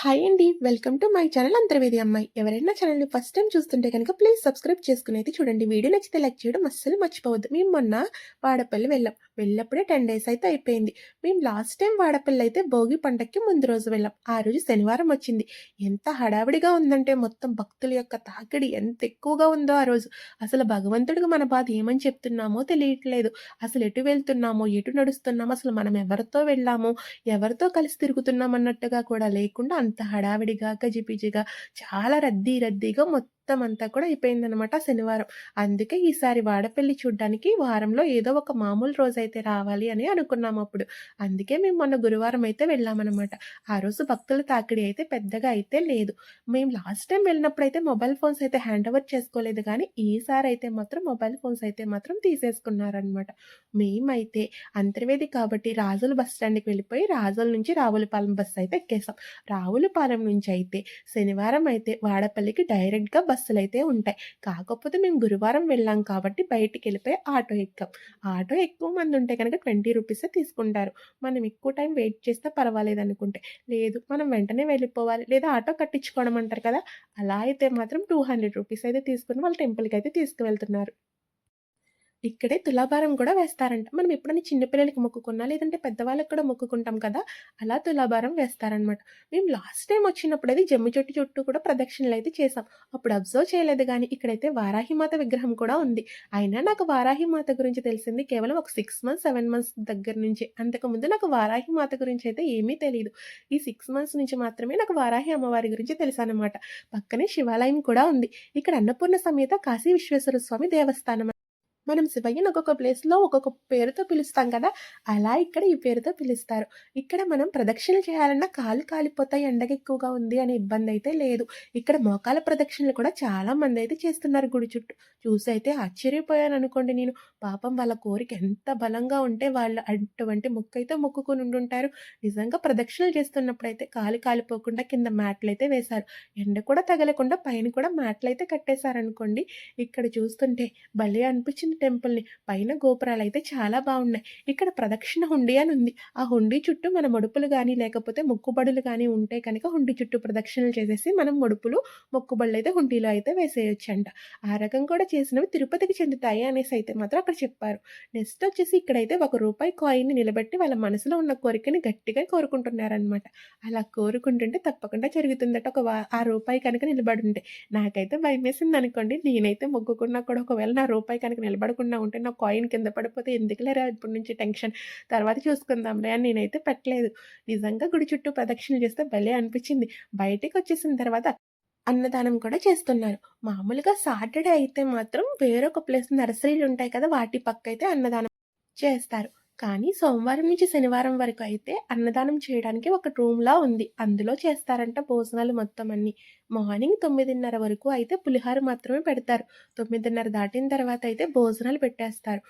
Hi అండి welcome to my channel Antarvedi అమ్మాయి ఎవరైనా ఛానల్ని ఫస్ట్ టైం చూస్తుంటే కనుక ప్లీజ్ సబ్స్క్రైబ్ చేసుకునేది చూడండి. వీడియో నచ్చితే లైక్ చేయడం అస్సలు మర్చిపోవద్దు. మేము మొన్న వాడపల్లి వెళ్ళాం. వెళ్ళప్పుడే టెన్ డేస్ అయితే అయిపోయింది. మేము లాస్ట్ టైం వాడపల్లి అయితే భోగి పండక్కి ముందు రోజు వెళ్ళాం. ఆ రోజు శనివారం వచ్చింది. ఎంత హడావిడిగా ఉందంటే మొత్తం భక్తుల యొక్క తాకిడి ఎంత ఎక్కువగా ఉందో ఆ రోజు. అసలు భగవంతుడికి మన బాధ ఏమని చెప్తున్నామో తెలియట్లేదు. అసలు ఎటు వెళ్తున్నామో ఎటు నడుస్తున్నామో అసలు మనం ఎవరితో వెళ్ళామో ఎవరితో కలిసి తిరుగుతున్నాం అన్నట్టుగా కూడా లేకుండా అంత హడావిడిగా గజిబిజిగా చాలా రద్దీ రద్దీగా మొత్తం మొత్తం అంతా కూడా అయిపోయిందనమాట శనివారం. అందుకే ఈసారి వాడపల్లి చూడ్డానికి వారంలో ఏదో ఒక మామూలు రోజైతే రావాలి అని అనుకున్నాం అప్పుడు. అందుకే మేము మొన్న గురువారం అయితే వెళ్ళామన్నమాట. ఆ రోజు భక్తుల తాకిడి అయితే పెద్దగా అయితే లేదు. మేము లాస్ట్ టైం వెళ్ళినప్పుడు అయితే మొబైల్ ఫోన్స్ అయితే హ్యాండ్ ఓవర్ చేసుకోలేదు కానీ ఈసారి అయితే మాత్రం మొబైల్ ఫోన్స్ అయితే మాత్రం తీసేసుకున్నారనమాట మేమైతే అంతర్వేది కాబట్టి రాజుల బస్ స్టాండ్కి వెళ్ళిపోయి రాజుల నుంచి రావులపాలెం బస్ అయితే ఎక్కేసాం. రావులపాలెం నుంచి అయితే శనివారం అయితే వాడపల్లికి డైరెక్ట్గా బస్సులు అయితే ఉంటాయి. కాకపోతే మేము గురువారం వెళ్ళాం కాబట్టి బయటికి వెళ్ళిపోయి ఆటో ఎక్కాం. ఆటో ఎక్కువ మంది ఉంటే కనుక ట్వంటీ రూపీసే తీసుకుంటారు. మనం ఎక్కువ టైం వెయిట్ చేస్తే పర్వాలేదు అనుకుంటే. లేదు మనం వెంటనే వెళ్ళిపోవాలి. లేదా ఆటో కట్టించుకోవడం అంటారు కదా అలా అయితే మాత్రం టూ హండ్రెడ్ రూపీస్ అయితే తీసుకుని వాళ్ళు టెంపుల్కి అయితే తీసుకువెళ్తున్నారు. ఇక్కడే తులాభారం కూడా వేస్తారంట. మనం ఎప్పుడైనా చిన్నపిల్లలకి మొక్కుకున్నా లేదంటే పెద్దవాళ్ళకి కూడా మొక్కుకుంటాం కదా అలా తులాభారం వేస్తారనమాట మేము లాస్ట్ టైం వచ్చినప్పుడు అది జమ్మి చెట్టు చుట్టూ కూడా ప్రదక్షిణలు అయితే చేసాం అప్పుడు అబ్జర్వ్ చేయలేదు కానీ ఇక్కడైతే వారాహిమాత విగ్రహం కూడా ఉంది. అయినా నాకు వారాహిమాత గురించి తెలిసింది కేవలం ఒక సిక్స్ మంత్స్ సెవెన్ మంత్స్ దగ్గర నుంచి. అంతకుముందు నాకు వారాహిమాత గురించి అయితే ఏమీ తెలియదు ఈ సిక్స్ మంత్స్ నుంచి మాత్రమే నాకు వారాహి అమ్మవారి గురించి తెలుసానమాట పక్కనే శివాలయం కూడా ఉంది. ఇక్కడ అన్నపూర్ణ సమేత కాశీ విశ్వేశ్వర స్వామి దేవస్థానం మనం శివయ్యను ఒక్కొక్క ప్లేస్లో ఒక్కొక్క పేరుతో పిలుస్తాం కదా? అలా ఇక్కడ ఈ పేరుతో పిలుస్తారు. ఇక్కడ మనం ప్రదక్షిణలు చేయాలన్నా కాలు కాలిపోతాయి ఎండగ ఎక్కువగా ఉంది అనే ఇబ్బంది అయితే లేదు. ఇక్కడ మోకాల ప్రదక్షిణలు కూడా చాలా మంది అయితే చేస్తున్నారు గుడి చుట్టూ. చూసి అయితే ఆశ్చర్యపోయాను అనుకోండి నేను. పాపం వాళ్ళ కోరిక ఎంత బలంగా ఉంటే వాళ్ళు అటువంటి మొక్క అయితే మొక్కుకొని ఉండుంటారు. నిజంగా ప్రదక్షిణలు చేస్తున్నప్పుడు అయితే కాలు కాలిపోకుండా కింద మ్యాట్లు అయితే వేశారు. ఎండ కూడా తగలకుండా పైన కూడా మ్యాట్లు అయితే కట్టేశారనుకోండి. ఇక్కడ చూస్తుంటే భలే అనిపించింది. టెంపుల్ని. పైన గోపురాలు అయితే చాలా బాగున్నాయి ఇక్కడ ప్రదక్షిణ హుండీ అని ఉంది. ఆ హుండీ చుట్టూ మన ముడుపులు కానీ లేకపోతే మొక్కుబడులు కానీ ఉంటే కనుక హుండీ చుట్టూ ప్రదక్షిణలు చేసేసి మనం ముడుపులు మొక్కుబడులు అయితే హుండీలో అయితే వేసేయొచ్చంట. ఆ రకం కూడా చేసినవి తిరుపతికి చెందుతాయి అనేసి అయితే మాత్రం అక్కడ చెప్పారు. నెక్స్ట్ వచ్చేసి ఇక్కడైతే ఒక రూపాయి కాయిన్ని నిలబెట్టి వాళ్ళ మనసులో ఉన్న కోరికని గట్టిగా కోరుకుంటున్నారనమాట అలా కోరుకుంటుంటే తప్పకుండా జరుగుతుందట. ఒక ఆ రూపాయి కనుక నిలబడి ఉంటే. నాకైతే భయం వేసింది అనుకోండి నేనైతే మొక్కుకున్నా కూడా ఒకవేళ నా రూపాయి కనుక నిలబడకుండా ఉంటే నా కాయిన్ కింద పడిపోతే ఎందుకులేరా ఇప్పటి నుంచి టెన్షన్? తర్వాత చూసుకుందాంలే అని నేనైతే పెట్టలేదు. నిజంగా గుడి చుట్టూ ప్రదక్షిణలు చేస్తే భలే అనిపించింది. బయటికి వచ్చేసిన తర్వాత అన్నదానం కూడా చేస్తున్నారు. మామూలుగా సాటర్డే అయితే మాత్రం వేరొక ప్లేస్ నర్సరీలు ఉంటాయి కదా వాటి పక్క అయితే అన్నదానం చేస్తారు. కానీ సోమవారం నుంచి శనివారం వరకు అయితే అన్నదానం చేయడానికి ఒక రూమ్లా ఉంది. అందులో చేస్తారంట భోజనాలు మొత్తం అన్ని. మార్నింగ్ తొమ్మిదిన్నర వరకు అయితే పులిహార మాత్రమే పెడతారు. తొమ్మిదిన్నర దాటిన తర్వాత అయితే భోజనాలు పెట్టేస్తారు.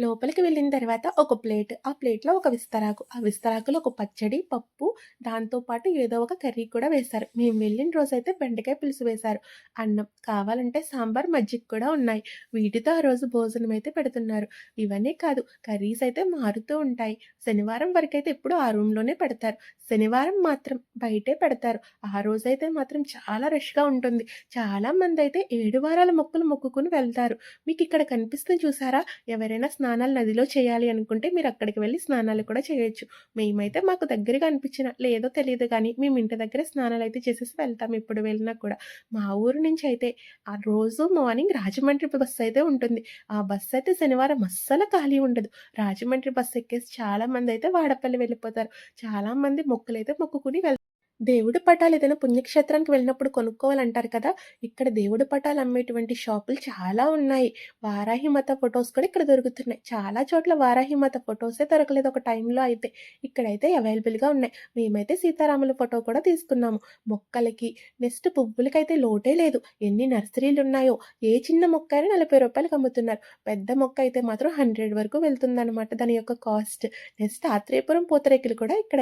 లోపలికి వెళ్ళిన తర్వాత ఒక ప్లేట్ ఆ ప్లేట్లో ఒక విస్తరాకు. ఆ విస్తరాకులో ఒక పచ్చడి పప్పు దాంతోపాటు ఏదో ఒక కర్రీ కూడా వేశారు. మేము వెళ్ళిన రోజు అయితే బెండకాయ పులుసు వేశారు. అన్నం కావాలంటే సాంబార్ మజ్జిగ కూడా ఉన్నాయి. వీటితో ఆ రోజు భోజనం అయితే పెడుతున్నారు. ఇవన్నీ కాదు కర్రీస్ అయితే మారుతూ ఉంటాయి. శనివారం వరకు అయితే ఎప్పుడు ఆ రూమ్లోనే పెడతారు. శనివారం మాత్రం బయటే పెడతారు. ఆ రోజైతే మాత్రం చాలా రష్గా ఉంటుంది. చాలా మంది అయితే ఏడు వారాల మొక్కలు మొక్కుకుని వెళ్తారు. మీకు ఇక్కడ కనిపిస్తుంది చూసారా? ఎవరైనా స్నానాలు నదిలో చేయాలి అనుకుంటే మీరు అక్కడికి వెళ్ళి స్నానాలు కూడా చేయొచ్చు. మేమైతే మాకు దగ్గరగా అనిపించిన లేదో తెలియదు కానీ మేము ఇంటి దగ్గర స్నానాలు అయితే చేసేసి వెళ్తాం ఇప్పుడు వెళ్ళినా కూడా. మా ఊరు నుంచి అయితే ఆ రోజు మార్నింగ్ రాజమండ్రి బస్సు అయితే ఉంటుంది. ఆ బస్సు అయితే శనివారం అస్సలు ఖాళీ ఉండదు. రాజమండ్రి బస్సు ఎక్కేసి చాలామంది అయితే వాడపల్లి వెళ్ళిపోతారు. చాలామంది మొక్కులైతే మొక్కుకుని వెళ్తారు దేవుడి పటాలు ఏదైనా పుణ్యక్షేత్రానికి వెళ్ళినప్పుడు కొనుక్కోవాలంటారు కదా ఇక్కడ దేవుడి పటాలు అమ్మేటువంటి షాపులు చాలా ఉన్నాయి. వారాహి మత ఫొటోస్ కూడా ఇక్కడ దొరుకుతున్నాయి. చాలా చోట్ల వారాహి మత ఫొటోసే దొరకలేదు ఒక టైంలో అయితే. ఇక్కడైతే అవైలబుల్గా ఉన్నాయి. మేమైతే సీతారాముల ఫోటో కూడా తీసుకున్నాము. మొక్కలకి నెక్స్ట్ పువ్వులకైతే లోటే లేదు. ఎన్ని నర్సరీలు ఉన్నాయో ఏ చిన్న మొక్క అయినా నలభై రూపాయలకి అమ్ముతున్నారు. పెద్ద మొక్క అయితే మాత్రం హండ్రెడ్ వరకు వెళ్తుందన్నమాట. దాని యొక్క కాస్ట్. నెక్స్ట్ ఆత్రేయపురం పూతరేకులు కూడా ఇక్కడ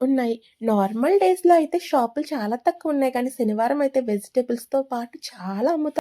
ఉన్నాయి. నార్మల్ డేస్లో అయితే షాపులు చాలా తక్కువ ఉన్నాయి. కానీ శనివారం అయితే వెజిటేబుల్స్తో పాటు చాలా అమ్ముతారు.